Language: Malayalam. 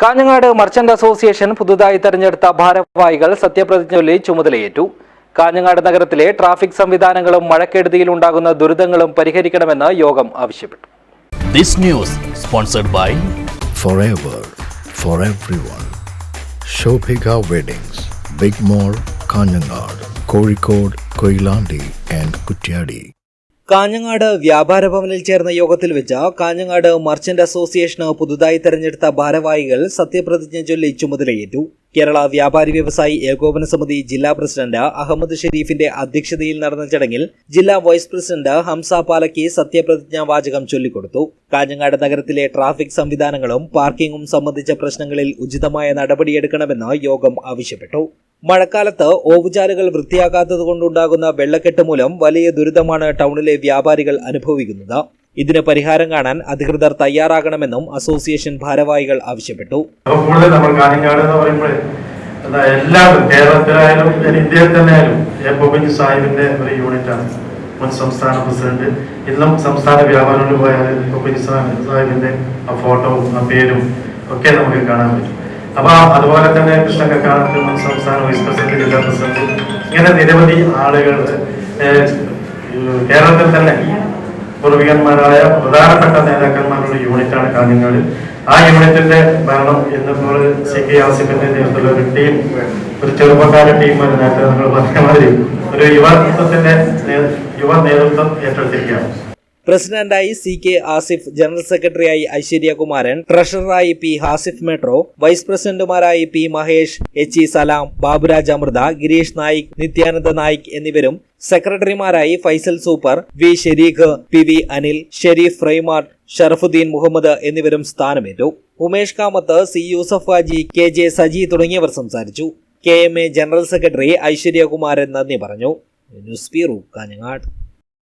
കാഞ്ഞങ്ങാട് മർച്ചന്റ് അസോസിയേഷൻ പുതുതായി തെരഞ്ഞെടുത്ത ഭാരവാഹികൾ സത്യപ്രതിജ്ഞ ചൊല്ലി ചുമതലയേറ്റു കാഞ്ഞങ്ങാട് നഗരത്തിലെ ട്രാഫിക് സംവിധാനങ്ങളും മഴക്കെടുതിയിൽ ഉണ്ടാകുന്ന ദുരിതങ്ങളും പരിഹരിക്കണമെന്ന് യോഗം ആവശ്യപ്പെട്ടു This news sponsored by forever for everyone. Shobhika Weddings, Big mall Kanhangad Kozhikode Koilandi and Kutyadi. Kanhangad വ്യാപാര ഭവനിൽ ചേർന്ന യോഗത്തിൽ വെച്ച് കാഞ്ഞങ്ങാട് മർച്ചന്റ് അസോസിയേഷന് പുതുതായി തെരഞ്ഞെടുത്ത ഭാരവാഹികൾ സത്യപ്രതിജ്ഞ ചൊല്ലി ചുമതലയേറ്റു. കേരള വ്യാപാരി വ്യവസായി ഏകോപന സമിതി ജില്ലാ പ്രസിഡന്റ് അഹമ്മദ് ഷെരീഫിന്റെ അധ്യക്ഷതയിൽ നടന്ന ചടങ്ങിൽ ജില്ലാ വൈസ് പ്രസിഡന്റ് ഹംസ പാലക്കി സത്യപ്രതിജ്ഞാ വാചകം ചൊല്ലിക്കൊടുത്തു. കാഞ്ഞങ്ങാട് നഗരത്തിലെ ട്രാഫിക് സംവിധാനങ്ങളും പാർക്കിംഗും സംബന്ധിച്ച പ്രശ്നങ്ങളിൽ ഉചിതമായ നടപടിയെടുക്കണമെന്ന് യോഗം ആവശ്യപ്പെട്ടു. മഴക്കാലത്ത് ഓവുചാലുകൾ വൃത്തിയാക്കാത്തതുകൊണ്ടുണ്ടാകുന്ന വെള്ളക്കെട്ട് മൂലം വലിയ ദുരിതമാണ് ടൗണിലെ വ്യാപാരികൾ അനുഭവിക്കുന്നത്. ഇതിന് പരിഹാരം കാണാൻ അധികൃതർ തയ്യാറാകണമെന്നും അസോസിയേഷൻ ഭാരവാഹികൾ ആവശ്യപ്പെട്ടു. എല്ലാവരും കേരളത്തിലായാലും ഇനി ഇന്ത്യയിൽ തന്നെ ആയാലും എ ബൊബിൻ സാഹിബിന്റെ ഒരു യൂണിറ്റാണ്. മുൻ സംസ്ഥാന പ്രസിഡന്റ് ഇന്നും സംസ്ഥാന വ്യാപാരങ്ങളിൽ പോയാൽ ബൊബിൻ സാഹിബിന്റെ ആ ഫോട്ടോവും ആ പേരും ഒക്കെ നമുക്ക് കാണാൻ പറ്റും. അപ്പൊ അതുപോലെ തന്നെ കൃഷ്ണ കക്കാനത്ത് മുൻ സംസ്ഥാന വൈസ് പ്രസിഡന്റ് ജില്ലാ പ്രസിഡന്റ് ഇങ്ങനെ നിരവധി ആളുകൾ കേരളത്തിൽ തന്നെ പൂർവികന്മാരായ പ്രധാനപ്പെട്ട നേതാക്കന്മാരുടെ യൂണിറ്റാണ് കാഞ്ഞങ്ങാട്. ആ യൂണിറ്റിന്റെ ഭരണം ഇന്നിപ്പോൾ സി കെ ആസിഫിന്റെ നേതൃത്വത്തിലുള്ള ഒരു ടീം ഒരു ചെറുപ്പക്കാരുടെ ടീം നേരത്തെ നമ്മൾ പറഞ്ഞ മാതിരി ഒരു യുവത്വത്തിന്റെ യുവ നേതൃത്വം ഏറ്റെടുത്തിരിക്കുകയാണ്. പ്രസിഡന്റായി സി കെ ആസിഫ് ജനറൽ സെക്രട്ടറിയായി ഐശ്വര്യകുമാരൻ ട്രഷററായി P Hasif metro vice പ്രസിഡന്റുമാരായി P Mahesh H E Salam Baburaj Amritha Girish Naik Nithyananda Naik എന്നിവരും സെക്രട്ടറിമാരായി Faisal super V Shareekh P V Anil Sharif റൈമാർട്ട് Sharafuddin Muhammad എന്നിവരും സ്ഥാനമേറ്റു. Umesh Kamath C Yusuf Haji K J Saji തുടങ്ങിയവർ സംസാരിച്ചു. K M A general secretary Aishwaryakumaran നന്ദി പറഞ്ഞു. News bureau Kanhangad.